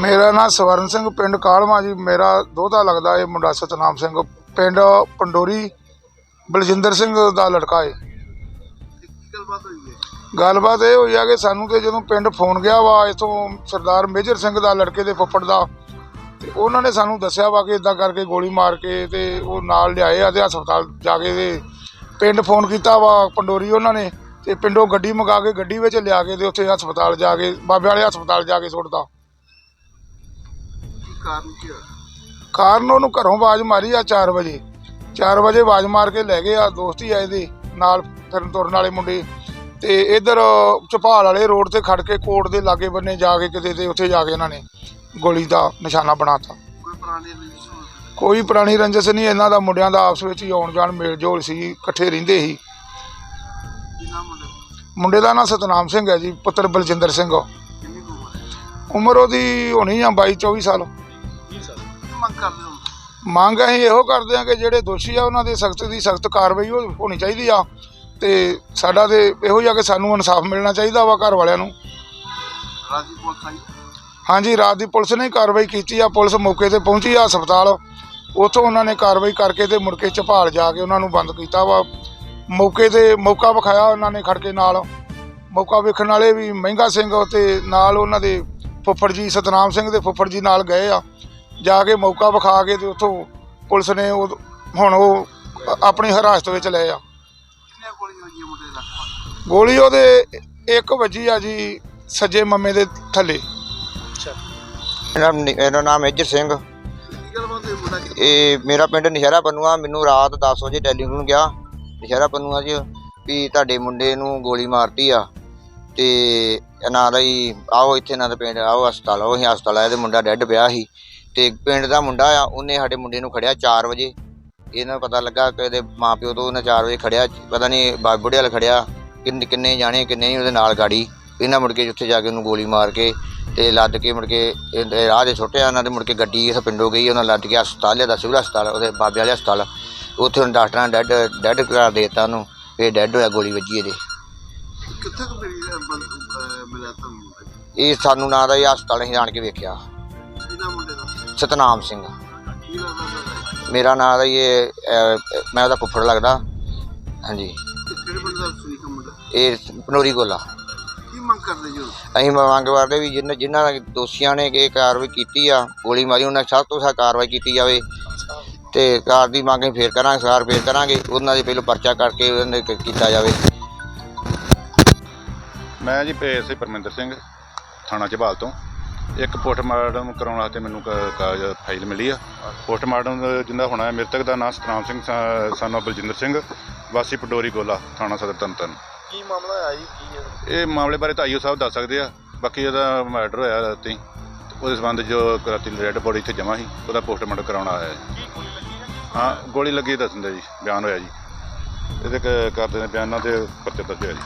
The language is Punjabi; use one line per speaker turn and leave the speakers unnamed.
ਮੇਰਾ ਨਾਮ ਸਵਰਨ ਸਿੰਘ, ਪਿੰਡ ਕਾਲਮਾ ਜੀ। ਮੇਰਾ ਦੋਹਤਾ ਲੱਗਦਾ ਏ ਮੁੰਡਾ ਸਤਨਾਮ ਸਿੰਘ। ਪਿੰਡ ਪੰਡੋਰੀ, ਬਲਜਿੰਦਰ ਸਿੰਘ ਦਾ ਲੜਕਾ ਏ ਗੱਲਬਾਤ ਇਹ ਹੋਈ ਆ ਕਿ ਸਾਨੂੰ ਤੇ ਜਦੋਂ ਪਿੰਡ ਫੋਨ ਗਿਆ ਵਾ, ਇਥੋਂ ਸਰਦਾਰ ਮੇਜਰ ਸਿੰਘ ਦਾ ਲੜਕੇ ਦੇ ਫੁੱਫੜ ਦਾ, ਤੇ ਉਹਨਾਂ ਨੇ ਸਾਨੂੰ ਦੱਸਿਆ ਵਾ ਕਿ ਇਦਾਂ ਕਰਕੇ ਗੋਲੀ ਮਾਰ ਕੇ ਤੇ ਉਹ ਨਾਲ ਲਿਆਏ ਆ ਤੇ ਹਸਪਤਾਲ ਜਾ ਕੇ ਤੇ ਪਿੰਡ ਫੋਨ ਕੀਤਾ ਵਾ ਪੰਡੋਰੀ ਉਹਨਾਂ ਨੇ। ਤੇ ਪਿੰਡੋਂ ਗੱਡੀ ਮੰਗਾ ਕੇ ਗੱਡੀ ਵਿੱਚ ਲਿਆ ਕੇ ਤੇ ਉੱਥੇ ਹਸਪਤਾਲ ਜਾ ਕੇ ਬਾਬੇ ਵਾਲੇ ਹਸਪਤਾਲ ਜਾ ਕੇ ਸੁੱਟਦਾ ਕਾਰਨ ਉਹਨੂੰ ਘਰੋਂ ਆਵਾਜ਼ ਮਾਰੀ ਆ 4 ਵਜੇ। 4 ਵਜੇ ਆਵਾਜ਼ ਮਾਰ ਕੇ ਲੈ ਗਏ ਆ ਦੋਸਤ ਹੀ ਆਏ ਦੇ ਨਾਲ ਫਿਰਨ ਤੁਰਨ ਵਾਲੇ ਮੁੰਡੇ। ਤੇ ਇਧਰ ਚਪਾਲ ਵਾਲੇ ਰੋਡ ਤੇ ਖੜ ਕੇ ਕੋਟ ਦੇ ਲਾਗੇ ਬੰਨੇ ਜਾ ਕੇ ਕਿਤੇ ਤੇ ਉੱਥੇ ਜਾ ਕੇ ਇਹਨਾਂ ਨੇ ਗੋਲੀ ਦਾ ਨਿਸ਼ਾਨਾ ਬਣਾਤਾ। ਕੋਈ ਪੁਰਾਣੀ ਰੰਜਿਸ਼ ਨਹੀਂ ਇਹਨਾਂ ਦਾ ਮੁੰਡਿਆਂ ਦਾ ਆਪਸ ਵਿੱਚ ਹੀ ਆਉਣ ਜਾਣ ਮੇਲ ਜੋਲ ਸੀ ਇਕੱਠੇ ਰਹਿੰਦੇ ਸੀ। ਮੁੰਡੇ ਦਾ ਨਾਂ ਸਤਨਾਮ ਸਿੰਘ ਹੈ ਜੀ, ਪੁੱਤਰ ਬਲਜਿੰਦਰ ਸਿੰਘ ਉਮਰ ਉਹਦੀ ਹੋਣੀ ਆ 22 24 ਸਾਲ। ਮੰਗ ਅਸੀਂ ਇਹੋ ਕਰਦੇ ਆ ਕਿ ਜਿਹੜੇ ਦੋਸ਼ੀ ਆ, ਉਹਨਾਂ ਦੇ ਸਖਤ ਦੀ ਸਖਤ ਕਾਰਵਾਈ ਹੋਣੀ ਚਾਹੀਦੀ ਆ ਤੇ ਸਾਡਾ ਤੇ ਇਹੋ ਜਿਹਾ ਕਿ ਸਾਨੂੰ ਇਨਸਾਫ ਮਿਲਣਾ ਚਾਹੀਦਾ ਵਾ ਘਰ ਵਾਲਿਆਂ ਨੂੰ। ਹਾਂਜੀ, ਰਾਤ ਦੀ ਪੁਲਿਸ ਨੇ ਕਾਰਵਾਈ ਕੀਤੀ ਆ, ਪੁਲਿਸ ਮੌਕੇ ਤੇ ਪਹੁੰਚੀ ਆ ਹਸਪਤਾਲ। ਉੱਥੋਂ ਉਹਨਾਂ ਨੇ ਕਾਰਵਾਈ ਕਰਕੇ ਤੇ ਮੁੜ ਕੇ ਝਪਾਲ ਜਾ ਕੇ ਉਹਨਾਂ ਨੂੰ ਬੰਦ ਕੀਤਾ ਵਾ। ਮੌਕੇ ਤੇ ਮੌਕਾ ਵਿਖਾਇਆ ਉਹਨਾਂ ਨੇ ਖੜ ਕੇ ਨਾਲ। ਮੌਕਾ ਵੇਖਣ ਵਾਲੇ ਵੀ ਮਹਿੰਗਾ ਸਿੰਘ ਤੇ ਨਾਲ ਉਹਨਾਂ ਦੇ ਫੁੱਫੜ ਜੀ ਸਤਨਾਮ ਸਿੰਘ ਦੇ ਫੁੱਫੜ ਜੀ ਨਾਲ ਗਏ ਆ। ਜਾ ਕੇ ਮੌਕਾ ਵਿਖਾ ਕੇ ਤੇ ਉੱਥੋਂ ਪੁਲਿਸ ਨੇ ਉਹ ਹੁਣ ਉਹ ਆਪਣੀ ਹਿਰਾਸਤ ਵਿੱਚ ਲਏ ਆ। ਗੋਲੀ ਉਹਦੇ ਇੱਕ ਵੱਜੀ ਆ ਜੀ ਸੱਜੇ ਮੰਮੇ ਦੇ ਥੱਲੇ।
ਮੇਰਾ ਮੇਰਾ ਨਾਮ ਮੇਜਰ ਸਿੰਘ। ਇਹ ਮੇਰਾ ਪਿੰਡ ਨਸ਼ਹਿਰਾ ਪੰਨੂਆ ਮੈਨੂੰ ਰਾਤ 10 ਵਜੇ ਟੈਲੀਫੋਨ ਗਿਆ। ਦੁਸ਼ਹਿਰਾ ਪੰਨੂਆ 'ਚ ਵੀ ਤੁਹਾਡੇ ਮੁੰਡੇ ਨੂੰ ਗੋਲੀ ਮਾਰਤੀ ਆ ਤੇ ਇਹਨਾਂ ਦਾ ਹੀ, ਆਓ ਇੱਥੇ ਇਹਨਾਂ ਦੇ ਪਿੰਡ, ਆਓ ਹਸਪਤਾਲ, ਆਓ ਅਸੀਂ ਹਸਪਤਾਲ ਆਏ ਤੇ ਮੁੰਡਾ ਡੈੱਡ ਪਿਆ ਸੀ ਤੇ ਪਿੰਡ ਦਾ ਮੁੰਡਾ ਆ, ਉਹਨੇ ਸਾਡੇ ਮੁੰਡੇ ਨੂੰ ਖੜਿਆ 4 ਵਜੇ। ਇਹਨਾਂ ਨੂੰ ਪਤਾ ਲੱਗਾ ਕਿ ਇਹਦੇ ਮਾਪਿਓ ਤੋਂ ਉਹਨੇ 4 ਵਜੇ ਖੜਿਆ, ਪਤਾ ਨਹੀਂ ਬਾਬੂੜੇ ਵਾਲ ਖੜਿਆ, ਕਿੰਨੇ ਕਿੰਨੇ ਜਾਣੇ, ਕਿੰਨੇ ਨਹੀਂ ਉਹਦੇ ਨਾਲ ਗਾੜੀ। ਇਹਨਾਂ ਮੁੜ ਕੇ ਉੱਥੇ ਜਾ ਕੇ ਉਹਨੂੰ ਗੋਲੀ ਮਾਰ ਕੇ ਤੇ ਲੱਦ ਕੇ ਮੁੜ ਕੇ ਇਹ ਰਾਹ ਦੇ ਸੁੱਟਿਆ ਉਹਨਾਂ ਦੇ ਮੁੜ ਕੇ ਗੱਡੀ ਇਸ ਪਿੰਡੋਂ ਗਈ, ਉਹਨਾਂ ਲੱਦ ਕੇ ਹਸਪਤਾਲ ਲਿਆਦਾ, ਸਿਵਲ ਹਸਪਤਾਲ, ਉਹਦੇ ਬਾਬੇ ਵਾਲੇ ਹਸਪਤਾਲ। ਉੱਥੇ ਹੁਣ ਡਾਕਟਰਾਂ ਨੇ ਡੈਡ ਡੈਡ ਕਰਾਰ ਦੇ ਦਿੱਤਾ ਉਹਨੂੰ ਇਹ ਡੈਡ ਹੋਇਆ ਗੋਲੀ ਵੱਜੀ ਇਹਦੇ।
ਕਿੱਥੇ ਕੁ ਮਿਲੀ ਬੰਦ ਅਹ ਮਿਲਿਆ ਤੁਹਾਨੂੰ
ਇਹ ਸਾਨੂੰ ਨਾਂ ਦਾ ਇਹ ਹਸਪਤਾਲ ਅਸੀਂ ਆਣ ਕੇ ਵੇਖਿਆ।
ਕਿਹਨਾਂ ਮੁੰਡੇ ਦਾ?
ਸਤਨਾਮ ਸਿੰਘ।
ਕੀ
ਮੇਰਾ ਨਾਂ ਦਾ ਇਹ ਅਹ, ਮੈਂ ਉਹਦਾ ਫੁੱਫੜ ਲੱਗਦਾ। ਹਾਂਜੀ।
ਤੇ ਕਿਹੜੇ ਪਿੰਡ ਦਾ ਸੁਨੀਕਾ ਮੁੰਡਾ?
ਇਹ ਪਨੋਰੀ ਗੋਲਾ।
ਕੀ ਮੰਗ ਕਰਦੇ ਜੀ?
ਅਸੀਂ ਮੰਗ ਕਰਦੇ ਵੀ ਜਿਨ੍ਹਾਂ ਜਿਨ੍ਹਾਂ ਦੋਸ਼ੀਆਂ ਨੇ ਇਹ ਕਾਰਵਾਈ ਕੀਤੀ ਆ ਗੋਲੀ ਮਾਰੀ ਉਹਨਾਂ ਸਭ ਤੋਂ ਸਖਤ ਕਾਰਵਾਈ ਕੀਤੀ ਜਾਵੇ। ਤੇ ਕਾਰ ਦੀ ਮੰਗ ਫੇਰ ਕਰਾਂਗੇ ਸਾਰ ਫੇਰ ਕਰਾਂਗੇ। ਉਹਨਾਂ ਦੇ ਪਹਿਲਾਂ ਪਰਚਾ ਕਰਕੇ ਉਹਨਾਂ ਦੇ ਕੀਤਾ ਜਾਵੇ।
ਮੈਂ ਜੀ ਐਸਏ ਪਰਮਿੰਦਰ ਸਿੰਘ ਥਾਣਾ ਝਬਾਲ ਤੋਂ। ਇੱਕ ਪੋਸਟਮਾਰਟਮ ਕਰਾਉਣ ਵਾਸਤੇ ਮੈਨੂੰ ਕਾਗਜ਼ ਫਾਈਲ ਮਿਲੀ ਆ। ਪੋਸਟਮਾਰਟਮ ਜਿੰਦਾ ਹੋਣਾ ਹੈ ਮ੍ਰਿਤਕ ਦਾ ਨਾਮ ਸਤਨਾਮ ਸਿੰਘ ਸਾਨੂੰ ਬਲਜਿੰਦਰ ਸਿੰਘ ਵਾਸੀ ਪਡੋਰੀ ਗੋਲਾ ਥਾਣਾ ਸਦਰ ਤਨਤਨ
ਕੀ ਮਾਮਲਾ ਆਇਆ ਜੀ? ਕੀ ਹੈ?
ਇਹ ਮਾਮਲੇ ਬਾਰੇ ਤਾਂ ਆਈਓ ਸਾਹਿਬ ਦੱਸ ਸਕਦੇ ਆ। ਬਾਕੀ ਇਹਦਾ ਮਰਡਰ ਹੋਇਆ ਰਾਤੀ। ਤੇ ਉਹਦੇ ਸੰਬੰਧ ਜੋ ਰਾਤੀ ਰੈੱਡ ਬੋਡੀ ਇੱਥੇ ਜਮ੍ਹਾਂ ਸੀ ਉਹਦਾ ਪੋਸਟਮਾਰਟਮ ਕਰਾਉਣ ਆਇਆ
ਹੈ।
ਹਾਂ, ਗੋਲੀ ਲੱਗੀ ਦੱਸਦੇ ਜੀ, ਬਿਆਨ ਹੋਇਆ ਜੀ। ਇਹਦੇ ਕ- ਕਰਦੇ ਨੇ ਬਿਆਨਾਂ ਤੇ ਪਰਚਾ ਦਰਜ ਹੋਇਆ ਜੀ।